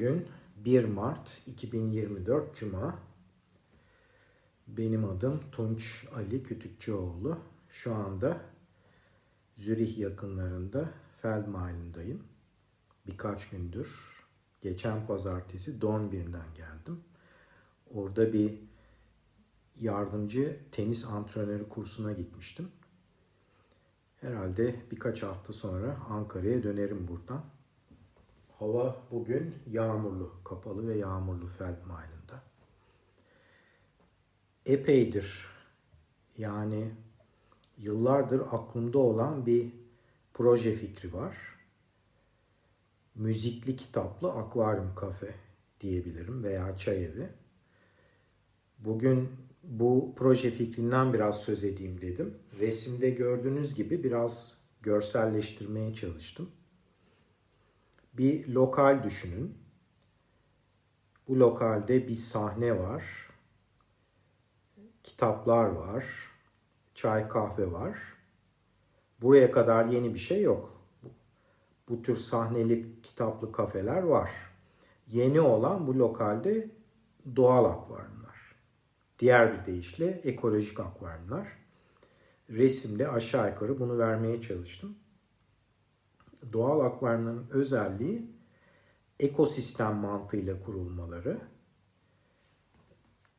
Bugün 1 Mart 2024 Cuma. Benim adım Tunç Ali Kütükçüoğlu. Şu anda Zürih yakınlarında Feldmail'indayım. Birkaç gündür. Geçen pazartesi Dornbirn'den geldim. Orada bir yardımcı tenis antrenörü kursuna gitmiştim. Herhalde birkaç hafta sonra Ankara'ya dönerim buradan. Hava bugün yağmurlu, kapalı ve yağmurlu Feldmail'inde. Epeydir yani yıllardır aklımda olan bir proje fikri var. Müzikli kitaplı akvaryum kafe diyebilirim veya çay evi. Bugün bu proje fikrinden biraz söz edeyim dedim. Resimde gördüğünüz gibi biraz görselleştirmeye çalıştım bir lokal düşünün. Bu lokalde bir sahne var. Kitaplar var. Çay kahve var. Buraya kadar yeni bir şey yok. Bu, tür sahneli kitaplı kafeler var. Yeni olan bu lokalde doğal akvaryumlar. Diğer bir deyişle ekolojik akvaryumlar. Resimde aşağı yukarı bunu vermeye çalıştım doğal akvaryumların özelliği ekosistem mantığıyla kurulmaları.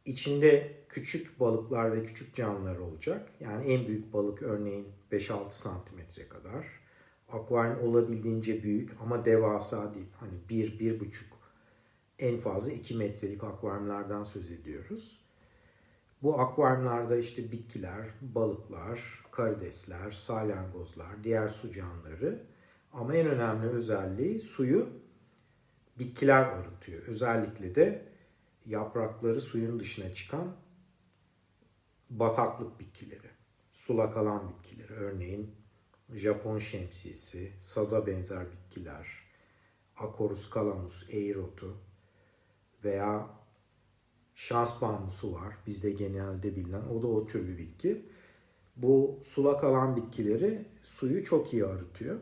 İçinde küçük balıklar ve küçük canlılar olacak. Yani en büyük balık örneğin 5-6 santimetre kadar. Akvaryum olabildiğince büyük ama devasa değil. Hani 1-1,5 en fazla 2 metrelik akvaryumlardan söz ediyoruz. Bu akvaryumlarda işte bitkiler, balıklar, karidesler, salyangozlar, diğer su canlıları ama en önemli özelliği suyu bitkiler arıtıyor. Özellikle de yaprakları suyun dışına çıkan bataklık bitkileri, sulak alan bitkileri. Örneğin Japon şemsiyesi, saza benzer bitkiler, Acorus calamus, eğrotu veya şans bambusu var. Bizde genelde bilinen. O da o tür bir bitki. Bu sulak alan bitkileri suyu çok iyi arıtıyor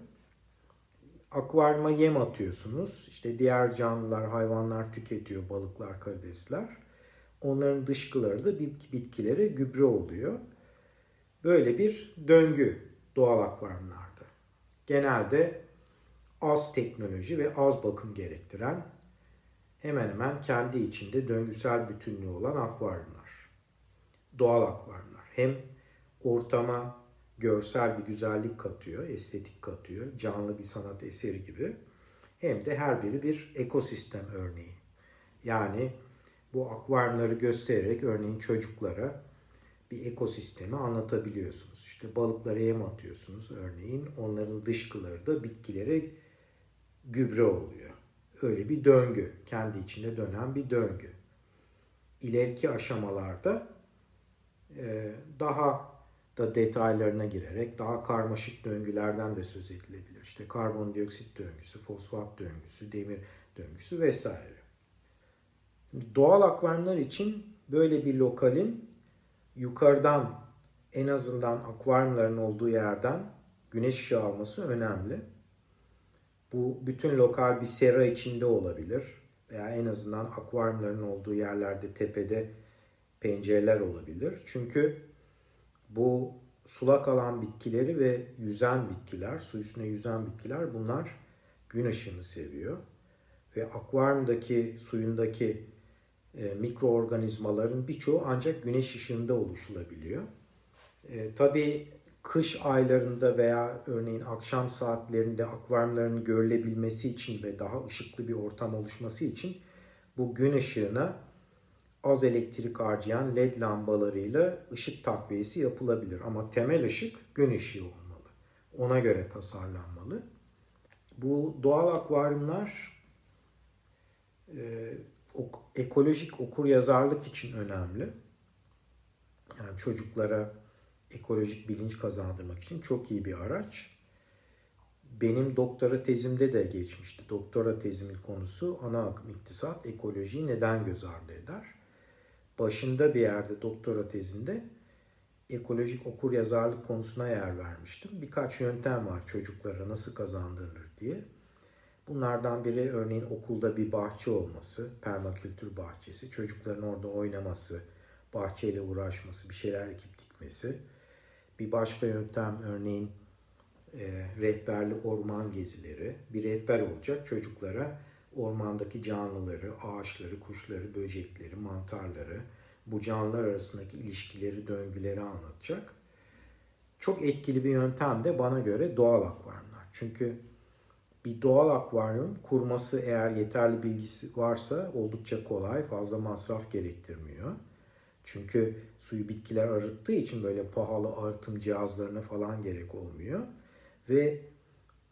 akvaryuma yem atıyorsunuz. İşte diğer canlılar, hayvanlar tüketiyor, balıklar, karidesler. Onların dışkıları da bitkilere gübre oluyor. Böyle bir döngü doğal akvaryumlarda. Genelde az teknoloji ve az bakım gerektiren hemen hemen kendi içinde döngüsel bütünlüğü olan akvaryumlar. Doğal akvaryumlar. Hem ortama görsel bir güzellik katıyor, estetik katıyor, canlı bir sanat eseri gibi. Hem de her biri bir ekosistem örneği. Yani bu akvaryumları göstererek örneğin çocuklara bir ekosistemi anlatabiliyorsunuz. İşte balıklara yem atıyorsunuz örneğin. Onların dışkıları da bitkilere gübre oluyor. Öyle bir döngü. Kendi içinde dönen bir döngü. İleriki aşamalarda daha da detaylarına girerek daha karmaşık döngülerden de söz edilebilir. İşte karbondioksit döngüsü, fosfat döngüsü, demir döngüsü vesaire. Doğal akvaryumlar için böyle bir lokalin yukarıdan en azından akvaryumların olduğu yerden güneş ışığı alması önemli. Bu bütün lokal bir sera içinde olabilir veya en azından akvaryumların olduğu yerlerde tepede pencereler olabilir. Çünkü bu sulak alan bitkileri ve yüzen bitkiler, su üstüne yüzen bitkiler bunlar gün ışığını seviyor. Ve akvaryumdaki suyundaki e, mikroorganizmaların birçoğu ancak güneş ışığında oluşulabiliyor. E, tabii kış aylarında veya örneğin akşam saatlerinde akvaryumların görülebilmesi için ve daha ışıklı bir ortam oluşması için bu gün ışığına az elektrik harcayan led lambalarıyla ışık takviyesi yapılabilir. Ama temel ışık gün ışığı olmalı. Ona göre tasarlanmalı. Bu doğal akvaryumlar e, ekolojik okur yazarlık için önemli. Yani çocuklara ekolojik bilinç kazandırmak için çok iyi bir araç. Benim doktora tezimde de geçmişti. Doktora tezimin konusu ana akım iktisat ekolojiyi neden göz ardı eder? Başında bir yerde doktora tezinde ekolojik okur yazarlık konusuna yer vermiştim. Birkaç yöntem var çocuklara nasıl kazandırılır diye. Bunlardan biri örneğin okulda bir bahçe olması, permakültür bahçesi, çocukların orada oynaması, bahçeyle uğraşması, bir şeyler ekip dikmesi. Bir başka yöntem örneğin e, rehberli orman gezileri. Bir rehber olacak çocuklara ormandaki canlıları, ağaçları, kuşları, böcekleri, mantarları, bu canlılar arasındaki ilişkileri, döngüleri anlatacak. Çok etkili bir yöntem de bana göre doğal akvaryumlar. Çünkü bir doğal akvaryum kurması eğer yeterli bilgisi varsa oldukça kolay, fazla masraf gerektirmiyor. Çünkü suyu bitkiler arıttığı için böyle pahalı arıtım cihazlarına falan gerek olmuyor. Ve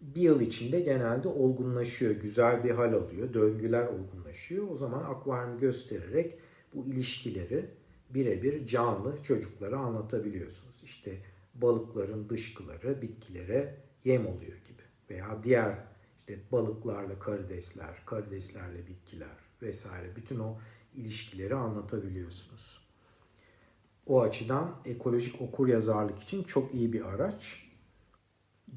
bir yıl içinde genelde olgunlaşıyor, güzel bir hal alıyor, döngüler olgunlaşıyor. O zaman akvaryum göstererek bu ilişkileri birebir canlı çocuklara anlatabiliyorsunuz. İşte balıkların dışkıları bitkilere yem oluyor gibi veya diğer işte balıklarla karidesler, karideslerle bitkiler vesaire bütün o ilişkileri anlatabiliyorsunuz. O açıdan ekolojik okur yazarlık için çok iyi bir araç.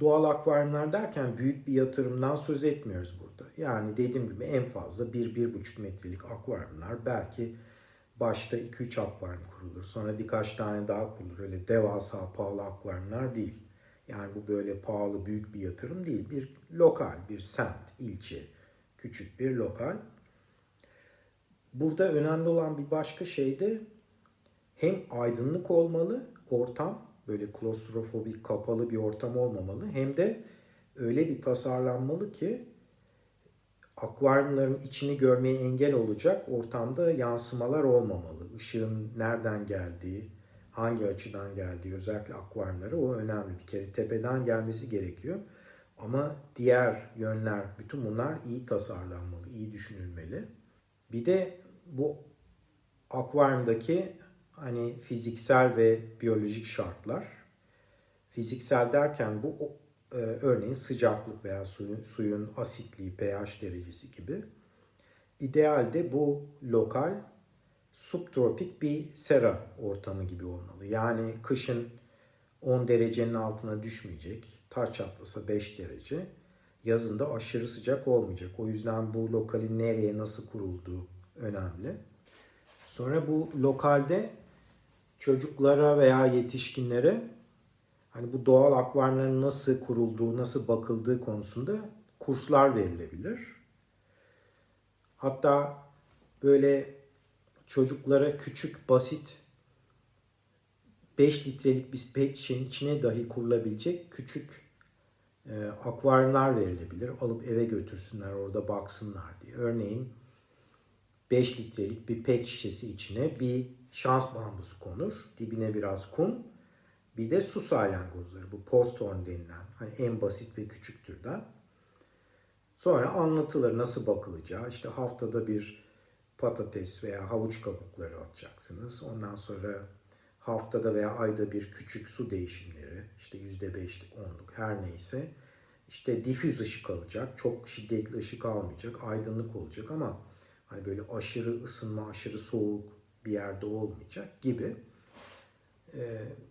Doğal akvaryumlar derken büyük bir yatırımdan söz etmiyoruz burada. Yani dediğim gibi en fazla 1-1,5 metrelik akvaryumlar belki başta 2-3 akvaryum kurulur. Sonra birkaç tane daha kurulur. Öyle devasa pahalı akvaryumlar değil. Yani bu böyle pahalı büyük bir yatırım değil. Bir lokal, bir semt, ilçe, küçük bir lokal. Burada önemli olan bir başka şey de hem aydınlık olmalı ortam, böyle klostrofobik kapalı bir ortam olmamalı. Hem de öyle bir tasarlanmalı ki akvaryumların içini görmeye engel olacak ortamda yansımalar olmamalı. Işığın nereden geldiği, hangi açıdan geldiği özellikle akvaryumları o önemli. Bir kere tepeden gelmesi gerekiyor. Ama diğer yönler, bütün bunlar iyi tasarlanmalı, iyi düşünülmeli. Bir de bu akvaryumdaki hani fiziksel ve biyolojik şartlar. Fiziksel derken bu e, örneğin sıcaklık veya suyun, suyun asitliği, pH derecesi gibi. İdealde bu lokal subtropik bir sera ortamı gibi olmalı. Yani kışın 10 derecenin altına düşmeyecek. Taç çatlasa 5 derece. Yazında aşırı sıcak olmayacak. O yüzden bu lokalin nereye nasıl kurulduğu önemli. Sonra bu lokalde çocuklara veya yetişkinlere hani bu doğal akvaryumların nasıl kurulduğu, nasıl bakıldığı konusunda kurslar verilebilir. Hatta böyle çocuklara küçük, basit 5 litrelik bir pet şişenin içine dahi kurulabilecek küçük e, akvaryumlar verilebilir. Alıp eve götürsünler, orada baksınlar diye. Örneğin 5 litrelik bir pet şişesi içine bir şans bambusu konur. Dibine biraz kum. Bir de su salyangozları. Bu posthorn denilen hani en basit ve küçük türden. Sonra anlatılır nasıl bakılacağı. İşte haftada bir patates veya havuç kabukları atacaksınız. Ondan sonra haftada veya ayda bir küçük su değişimleri. işte yüzde beşlik, onluk her neyse. İşte difüz ışık alacak. Çok şiddetli ışık almayacak. Aydınlık olacak ama hani böyle aşırı ısınma, aşırı soğuk bir yerde olmayacak gibi.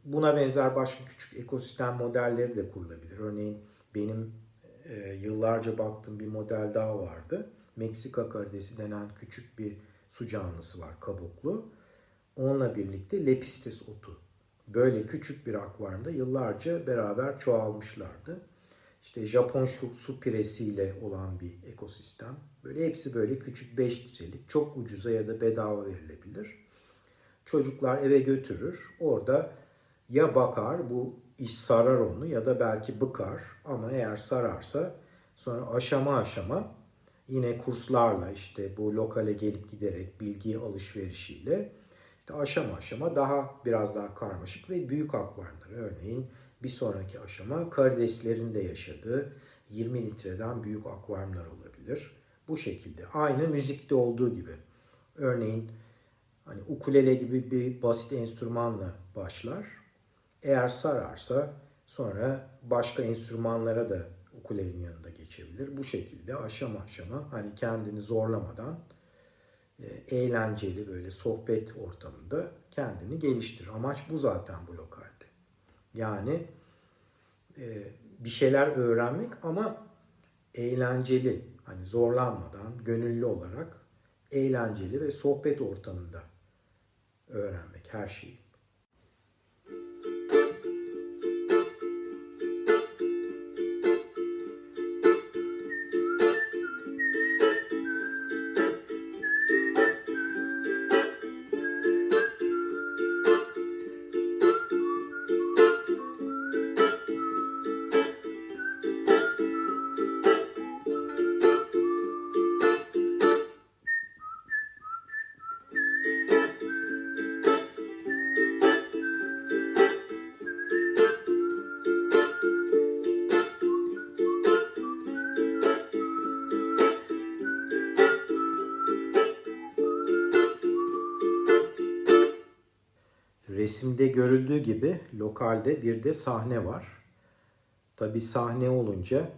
Buna benzer başka küçük ekosistem modelleri de kurulabilir. Örneğin benim yıllarca baktığım bir model daha vardı. Meksika karidesi denen küçük bir su canlısı var kabuklu. Onunla birlikte lepistes otu. Böyle küçük bir akvaryumda yıllarca beraber çoğalmışlardı. İşte Japon su, su piresiyle olan bir ekosistem. Böyle hepsi böyle küçük 5 litrelik çok ucuza ya da bedava verilebilir. Çocuklar eve götürür. Orada ya bakar bu iş sarar onu ya da belki bıkar ama eğer sararsa sonra aşama aşama yine kurslarla işte bu lokale gelip giderek bilgi alışverişiyle işte aşama aşama daha biraz daha karmaşık ve büyük akvaryumlar. Örneğin bir sonraki aşama karideslerin de yaşadığı 20 litreden büyük akvaryumlar olabilir. Bu şekilde aynı müzikte olduğu gibi. Örneğin hani ukulele gibi bir basit enstrümanla başlar. Eğer sararsa sonra başka enstrümanlara da ukulelenin yanında geçebilir. Bu şekilde aşama aşama hani kendini zorlamadan e, eğlenceli böyle sohbet ortamında kendini geliştir. Amaç bu zaten bu lokalde. Yani e, bir şeyler öğrenmek ama eğlenceli. Hani zorlanmadan, gönüllü olarak eğlenceli ve sohbet ortamında öğrenmek her şeyi. Görüldüğü gibi lokalde bir de sahne var. Tabi sahne olunca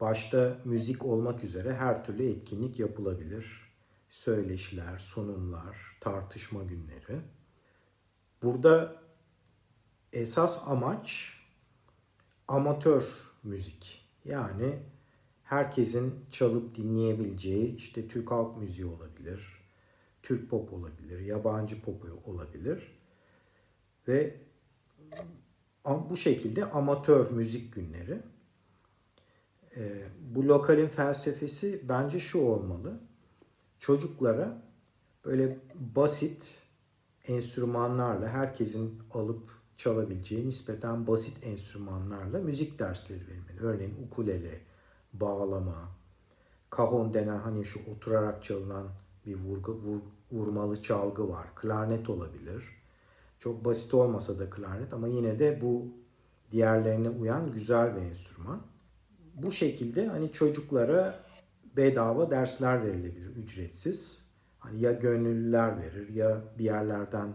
başta müzik olmak üzere her türlü etkinlik yapılabilir. Söyleşiler, sunumlar, tartışma günleri. Burada esas amaç amatör müzik. Yani herkesin çalıp dinleyebileceği işte Türk halk müziği olabilir, Türk pop olabilir, yabancı pop olabilir ve bu şekilde amatör müzik günleri. Ee, bu lokalin felsefesi bence şu olmalı. Çocuklara böyle basit enstrümanlarla herkesin alıp çalabileceği nispeten basit enstrümanlarla müzik dersleri verilmeli. Örneğin ukulele, bağlama, kahon denen hani şu oturarak çalınan bir vurgu, vur, vurmalı çalgı var. Klarnet olabilir çok basit olmasa da klarnet ama yine de bu diğerlerine uyan güzel bir enstrüman. Bu şekilde hani çocuklara bedava dersler verilebilir ücretsiz. Hani ya gönüllüler verir ya bir yerlerden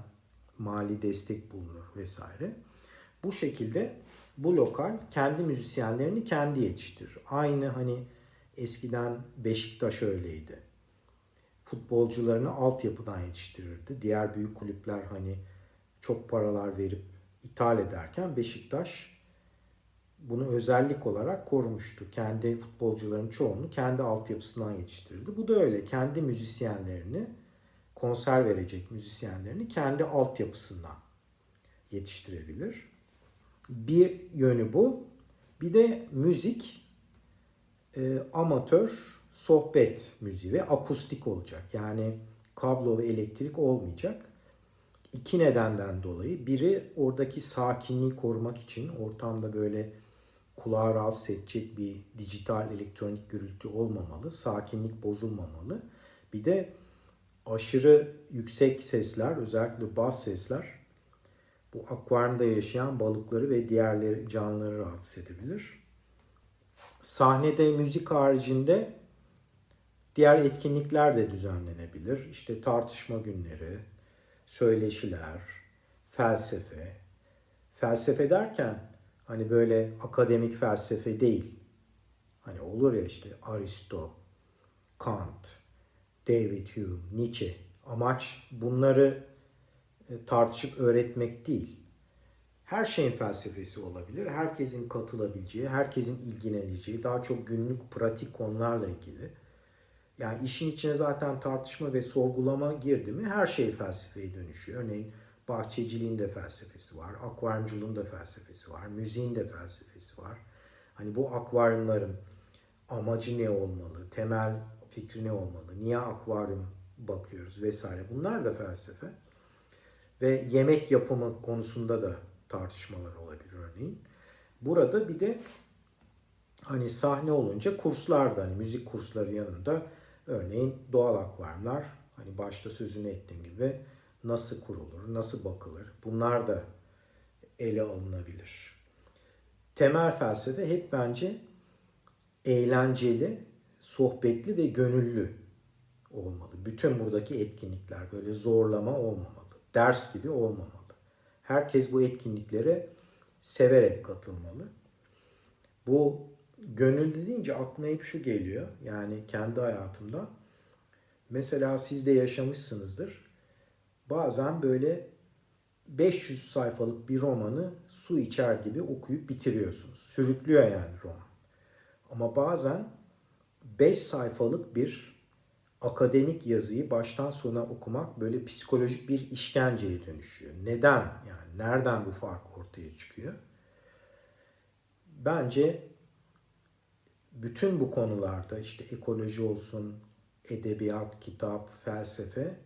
mali destek bulunur vesaire. Bu şekilde bu lokal kendi müzisyenlerini kendi yetiştirir. Aynı hani eskiden Beşiktaş öyleydi. Futbolcularını altyapıdan yetiştirirdi. Diğer büyük kulüpler hani çok paralar verip ithal ederken Beşiktaş bunu özellik olarak korumuştu. Kendi futbolcuların çoğunu kendi altyapısından yetiştirildi. Bu da öyle. Kendi müzisyenlerini, konser verecek müzisyenlerini kendi altyapısından yetiştirebilir. Bir yönü bu. Bir de müzik e, amatör sohbet müziği ve akustik olacak. Yani kablo ve elektrik olmayacak iki nedenden dolayı. Biri oradaki sakinliği korumak için ortamda böyle kulağı rahatsız edecek bir dijital elektronik gürültü olmamalı. Sakinlik bozulmamalı. Bir de aşırı yüksek sesler, özellikle bas sesler bu akvaryumda yaşayan balıkları ve diğerleri canlıları rahatsız edebilir. Sahnede müzik haricinde diğer etkinlikler de düzenlenebilir. İşte tartışma günleri, söyleşiler, felsefe. Felsefe derken hani böyle akademik felsefe değil. Hani olur ya işte Aristo, Kant, David Hume, Nietzsche. Amaç bunları e, tartışıp öğretmek değil. Her şeyin felsefesi olabilir. Herkesin katılabileceği, herkesin ilgileneceği, daha çok günlük pratik konularla ilgili yani işin içine zaten tartışma ve sorgulama girdi mi her şey felsefeye dönüşüyor. Örneğin bahçeciliğin de felsefesi var, akvaryumculuğun da felsefesi var, müziğin de felsefesi var. Hani bu akvaryumların amacı ne olmalı, temel fikri ne olmalı, niye akvaryum bakıyoruz vesaire bunlar da felsefe. Ve yemek yapımı konusunda da tartışmalar olabilir örneğin. Burada bir de hani sahne olunca kurslar da hani müzik kursları yanında Örneğin doğal akvaryumlar hani başta sözünü ettiğim gibi nasıl kurulur, nasıl bakılır bunlar da ele alınabilir. Temel felsefe hep bence eğlenceli, sohbetli ve gönüllü olmalı. Bütün buradaki etkinlikler böyle zorlama olmamalı. Ders gibi olmamalı. Herkes bu etkinliklere severek katılmalı. Bu gönüllü deyince aklıma hep şu geliyor. Yani kendi hayatımda. Mesela siz de yaşamışsınızdır. Bazen böyle 500 sayfalık bir romanı su içer gibi okuyup bitiriyorsunuz. Sürüklüyor yani roman. Ama bazen 5 sayfalık bir akademik yazıyı baştan sona okumak böyle psikolojik bir işkenceye dönüşüyor. Neden? Yani nereden bu fark ortaya çıkıyor? Bence bütün bu konularda işte ekoloji olsun, edebiyat, kitap, felsefe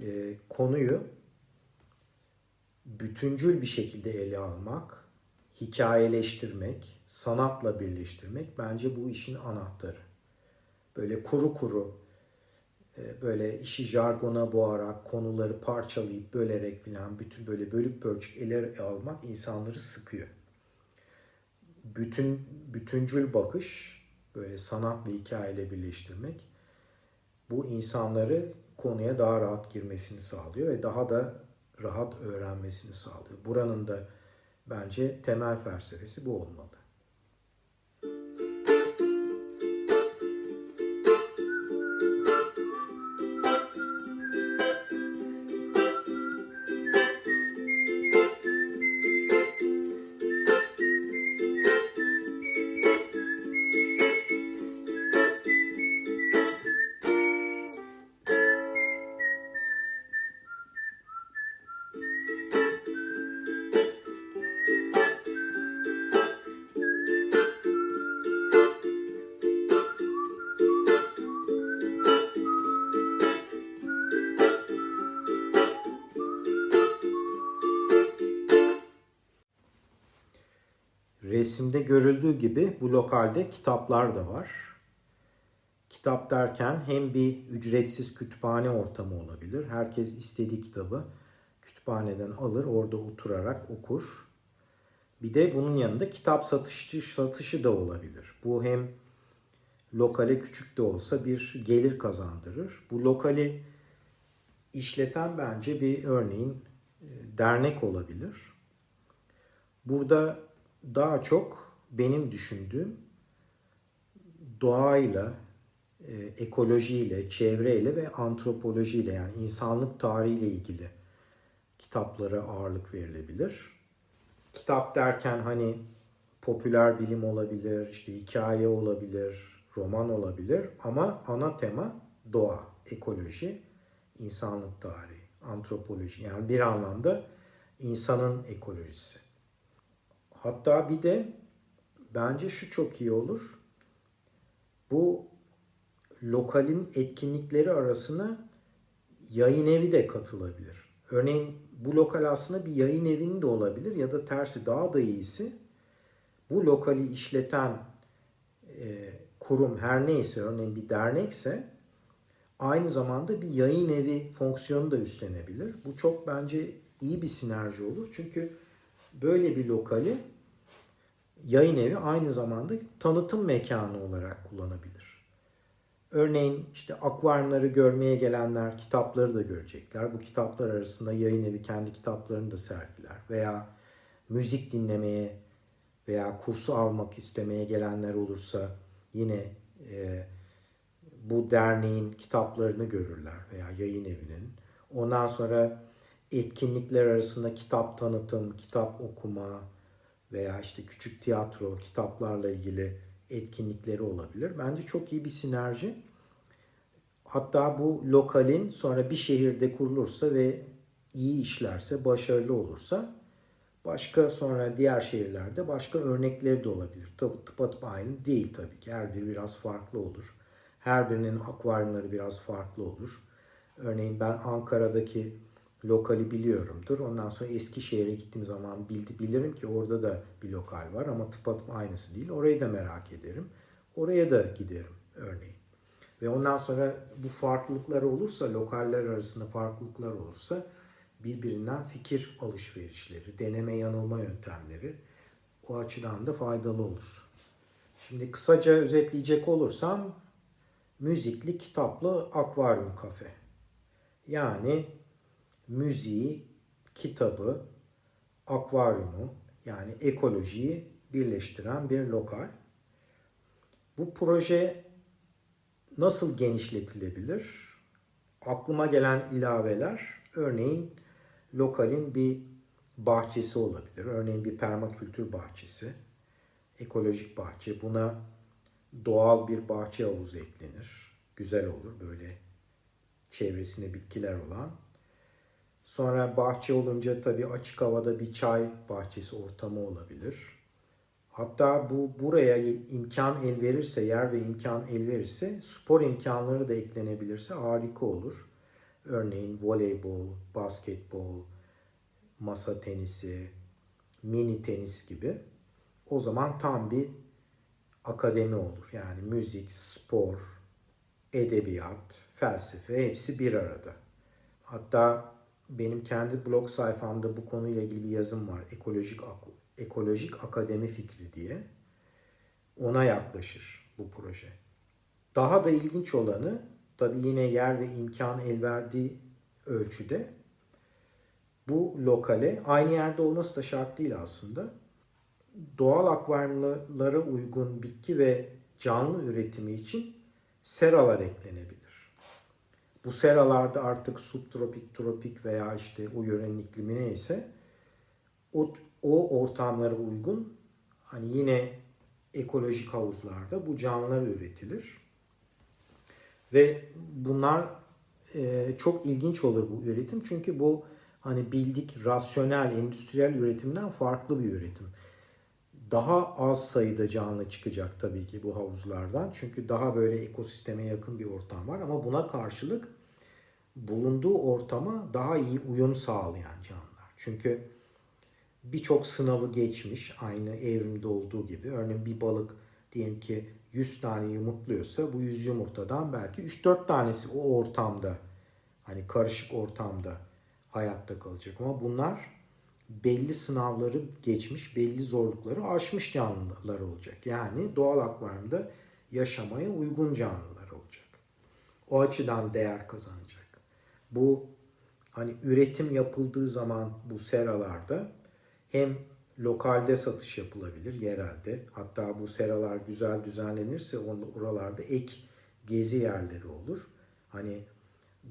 e, konuyu bütüncül bir şekilde ele almak, hikayeleştirmek, sanatla birleştirmek bence bu işin anahtarı. Böyle kuru kuru e, böyle işi jargona boğarak, konuları parçalayıp bölerek filan bütün böyle bölük pörçük ele almak insanları sıkıyor. Bütün bütüncül bakış, böyle sanat ve hikayeyle birleştirmek bu insanları konuya daha rahat girmesini sağlıyor ve daha da rahat öğrenmesini sağlıyor. Buranın da bence temel felsefesi bu olmalı. Resimde görüldüğü gibi bu lokalde kitaplar da var. Kitap derken hem bir ücretsiz kütüphane ortamı olabilir. Herkes istediği kitabı kütüphaneden alır, orada oturarak okur. Bir de bunun yanında kitap satışı, satışı da olabilir. Bu hem lokale küçük de olsa bir gelir kazandırır. Bu lokali işleten bence bir örneğin e, dernek olabilir. Burada daha çok benim düşündüğüm doğayla, e, ekolojiyle, çevreyle ve antropolojiyle yani insanlık tarihiyle ilgili kitaplara ağırlık verilebilir. Kitap derken hani popüler bilim olabilir, işte hikaye olabilir, roman olabilir ama ana tema doğa, ekoloji, insanlık tarihi, antropoloji yani bir anlamda insanın ekolojisi. Hatta bir de bence şu çok iyi olur. Bu lokalin etkinlikleri arasına yayın evi de katılabilir. Örneğin bu lokal aslında bir yayın evinin de olabilir ya da tersi daha da iyisi bu lokali işleten e, kurum her neyse örneğin bir dernekse aynı zamanda bir yayın evi fonksiyonu da üstlenebilir. Bu çok bence iyi bir sinerji olur. Çünkü böyle bir lokali yayın evi aynı zamanda tanıtım mekanı olarak kullanabilir. Örneğin işte akvaryumları görmeye gelenler kitapları da görecekler. Bu kitaplar arasında yayın evi kendi kitaplarını da sergiler. Veya müzik dinlemeye veya kursu almak istemeye gelenler olursa yine e, bu derneğin kitaplarını görürler veya yayın evinin. Ondan sonra etkinlikler arasında kitap tanıtım, kitap okuma veya işte küçük tiyatro, kitaplarla ilgili etkinlikleri olabilir. Bence çok iyi bir sinerji. Hatta bu lokalin sonra bir şehirde kurulursa ve iyi işlerse, başarılı olursa başka sonra diğer şehirlerde başka örnekleri de olabilir. Tabi tıpatıp aynı değil tabii ki. Her biri biraz farklı olur. Her birinin akvaryumları biraz farklı olur. Örneğin ben Ankara'daki lokali biliyorumdur. Ondan sonra Eskişehir'e gittiğim zaman bildi, bilirim ki orada da bir lokal var ama tıpatıp aynısı değil. Orayı da merak ederim. Oraya da giderim örneğin. Ve ondan sonra bu farklılıklar olursa, lokaller arasında farklılıklar olursa birbirinden fikir alışverişleri, deneme yanılma yöntemleri o açıdan da faydalı olur. Şimdi kısaca özetleyecek olursam müzikli kitaplı akvaryum kafe. Yani müziği, kitabı, akvaryumu yani ekolojiyi birleştiren bir lokal. Bu proje nasıl genişletilebilir? Aklıma gelen ilaveler örneğin lokalin bir bahçesi olabilir. Örneğin bir permakültür bahçesi, ekolojik bahçe. Buna doğal bir bahçe havuzu eklenir. Güzel olur böyle çevresinde bitkiler olan. Sonra bahçe olunca tabii açık havada bir çay bahçesi ortamı olabilir. Hatta bu buraya imkan el verirse, yer ve imkan el verirse spor imkanları da eklenebilirse harika olur. Örneğin voleybol, basketbol, masa tenisi, mini tenis gibi. O zaman tam bir akademi olur. Yani müzik, spor, edebiyat, felsefe hepsi bir arada. Hatta benim kendi blog sayfamda bu konuyla ilgili bir yazım var. Ekolojik ekolojik akademi fikri diye. Ona yaklaşır bu proje. Daha da ilginç olanı tabii yine yer ve imkan el verdiği ölçüde bu lokale aynı yerde olması da şart değil aslında. Doğal akvaryumlara uygun bitki ve canlı üretimi için seralar eklenebilir. Bu seralarda artık subtropik, tropik veya işte o yörenin iklimi neyse o, o ortamlara uygun hani yine ekolojik havuzlarda bu canlılar üretilir. Ve bunlar e, çok ilginç olur bu üretim çünkü bu hani bildik rasyonel endüstriyel üretimden farklı bir üretim. Daha az sayıda canlı çıkacak tabii ki bu havuzlardan. Çünkü daha böyle ekosisteme yakın bir ortam var ama buna karşılık bulunduğu ortama daha iyi uyum sağlayan canlılar. Çünkü birçok sınavı geçmiş aynı evrimde olduğu gibi. Örneğin bir balık diyelim ki 100 tane yumurtluyorsa bu 100 yumurtadan belki 3-4 tanesi o ortamda hani karışık ortamda hayatta kalacak. Ama bunlar belli sınavları geçmiş, belli zorlukları aşmış canlılar olacak. Yani doğal akvaryumda yaşamaya uygun canlılar olacak. O açıdan değer kazanacak. Bu hani üretim yapıldığı zaman bu seralarda hem lokalde satış yapılabilir yerelde. Hatta bu seralar güzel düzenlenirse oralarda ek gezi yerleri olur. Hani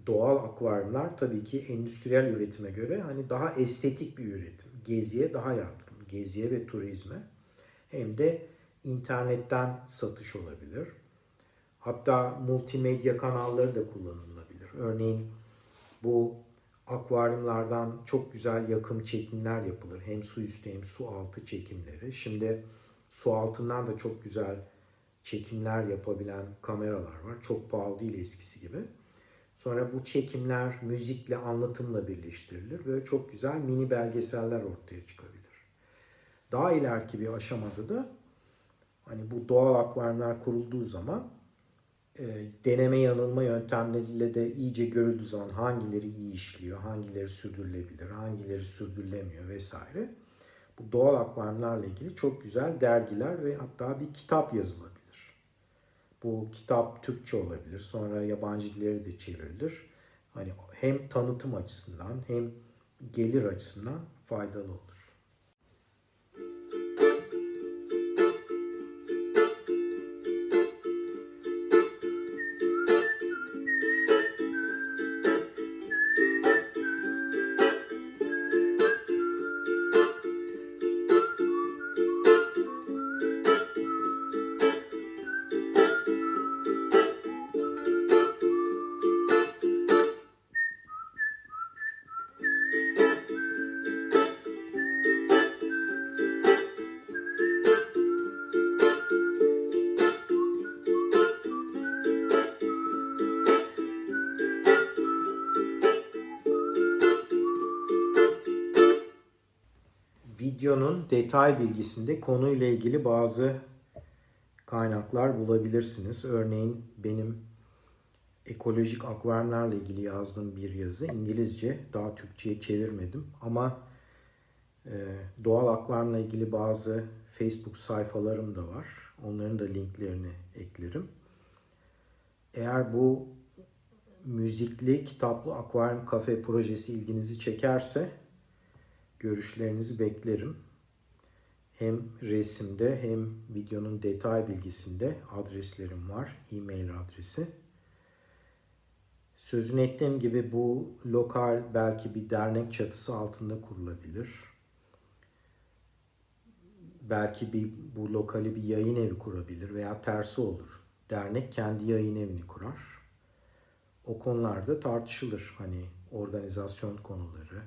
doğal akvaryumlar tabii ki endüstriyel üretime göre hani daha estetik bir üretim. Geziye daha yatkın. Geziye ve turizme. Hem de internetten satış olabilir. Hatta multimedya kanalları da kullanılabilir. Örneğin bu akvaryumlardan çok güzel yakım çekimler yapılır. Hem su üstü hem su altı çekimleri. Şimdi su altından da çok güzel çekimler yapabilen kameralar var. Çok pahalı değil eskisi gibi. Sonra bu çekimler müzikle, anlatımla birleştirilir. Böyle çok güzel mini belgeseller ortaya çıkabilir. Daha ileriki bir aşamada da hani bu doğal akvaryumlar kurulduğu zaman e, deneme yanılma yöntemleriyle de iyice görüldüğü zaman hangileri iyi işliyor, hangileri sürdürülebilir, hangileri sürdürülemiyor vesaire. Bu doğal akvaryumlarla ilgili çok güzel dergiler ve hatta bir kitap yazılabilir. Bu kitap Türkçe olabilir. Sonra yabancı dilleri de çevrilir. Hani hem tanıtım açısından hem gelir açısından faydalı olur. Detay bilgisinde konuyla ilgili bazı kaynaklar bulabilirsiniz. Örneğin benim ekolojik akvaryumlarla ilgili yazdığım bir yazı İngilizce daha Türkçe'ye çevirmedim ama e, doğal akvaryumla ilgili bazı Facebook sayfalarım da var. Onların da linklerini eklerim. Eğer bu müzikli kitaplı akvaryum kafe projesi ilginizi çekerse görüşlerinizi beklerim. Hem resimde hem videonun detay bilgisinde adreslerim var. E-mail adresi. Sözünü ettiğim gibi bu lokal belki bir dernek çatısı altında kurulabilir. belki bir bu lokali bir yayın evi kurabilir veya tersi olur. Dernek kendi yayın evini kurar. O konularda tartışılır hani organizasyon konuları.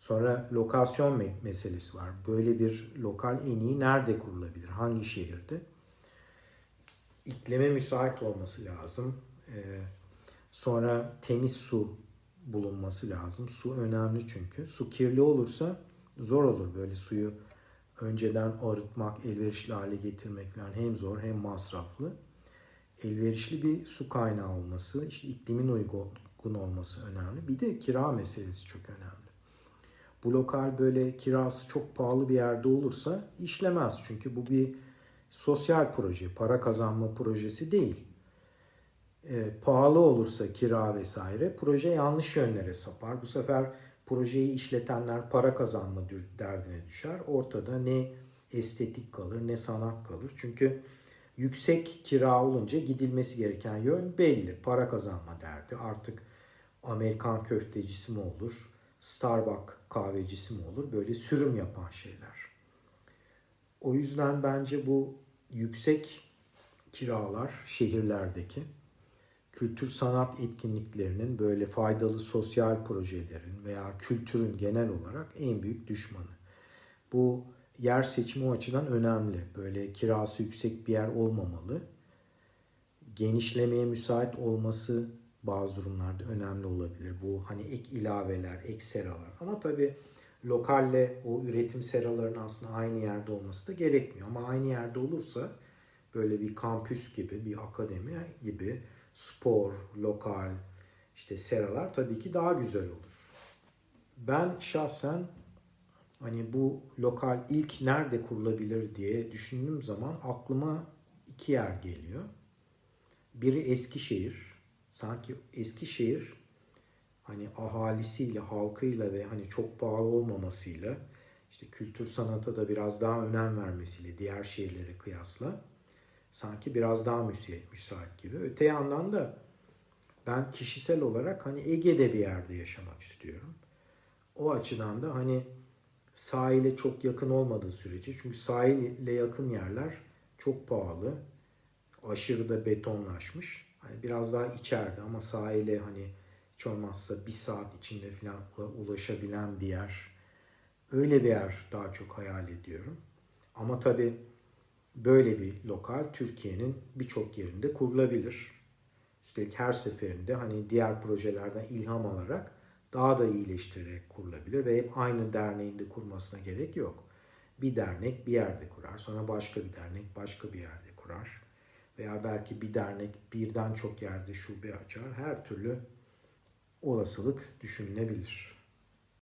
Sonra lokasyon me- meselesi var. Böyle bir lokal en iyi nerede kurulabilir? Hangi şehirde? İklime müsait olması lazım. Ee, sonra temiz su bulunması lazım. Su önemli çünkü. Su kirli olursa zor olur böyle suyu önceden arıtmak, elverişli hale getirmek falan hem zor hem masraflı. Elverişli bir su kaynağı olması, işte iklimin uygun olması önemli. Bir de kira meselesi çok önemli. Bu lokal böyle kirası çok pahalı bir yerde olursa işlemez. Çünkü bu bir sosyal proje, para kazanma projesi değil. E, pahalı olursa kira vesaire proje yanlış yönlere sapar. Bu sefer projeyi işletenler para kazanma derdine düşer. Ortada ne estetik kalır ne sanat kalır. Çünkü yüksek kira olunca gidilmesi gereken yön belli. Para kazanma derdi. Artık Amerikan köftecisi mi olur? Starbucks kahvecisi mi olur? Böyle sürüm yapan şeyler. O yüzden bence bu yüksek kiralar şehirlerdeki kültür sanat etkinliklerinin böyle faydalı sosyal projelerin veya kültürün genel olarak en büyük düşmanı. Bu yer seçimi o açıdan önemli. Böyle kirası yüksek bir yer olmamalı. Genişlemeye müsait olması bazı durumlarda önemli olabilir. Bu hani ek ilaveler, ek seralar. Ama tabii lokalle o üretim seralarının aslında aynı yerde olması da gerekmiyor. Ama aynı yerde olursa böyle bir kampüs gibi, bir akademi gibi spor, lokal, işte seralar tabii ki daha güzel olur. Ben şahsen hani bu lokal ilk nerede kurulabilir diye düşündüğüm zaman aklıma iki yer geliyor. Biri Eskişehir. Sanki Eskişehir hani ahalisiyle, halkıyla ve hani çok pahalı olmamasıyla işte kültür sanata da biraz daha önem vermesiyle diğer şehirlere kıyasla sanki biraz daha müsait, gibi. Öte yandan da ben kişisel olarak hani Ege'de bir yerde yaşamak istiyorum. O açıdan da hani sahile çok yakın olmadığı sürece çünkü sahile yakın yerler çok pahalı. Aşırı da betonlaşmış. Hani biraz daha içeride ama sahile hani hiç olmazsa bir saat içinde falan ulaşabilen bir yer. Öyle bir yer daha çok hayal ediyorum. Ama tabii böyle bir lokal Türkiye'nin birçok yerinde kurulabilir. Üstelik her seferinde hani diğer projelerden ilham alarak daha da iyileştirerek kurulabilir ve hep aynı derneğinde kurmasına gerek yok. Bir dernek bir yerde kurar, sonra başka bir dernek başka bir yerde kurar. Veya belki bir dernek birden çok yerde şube açar. Her türlü olasılık düşünülebilir.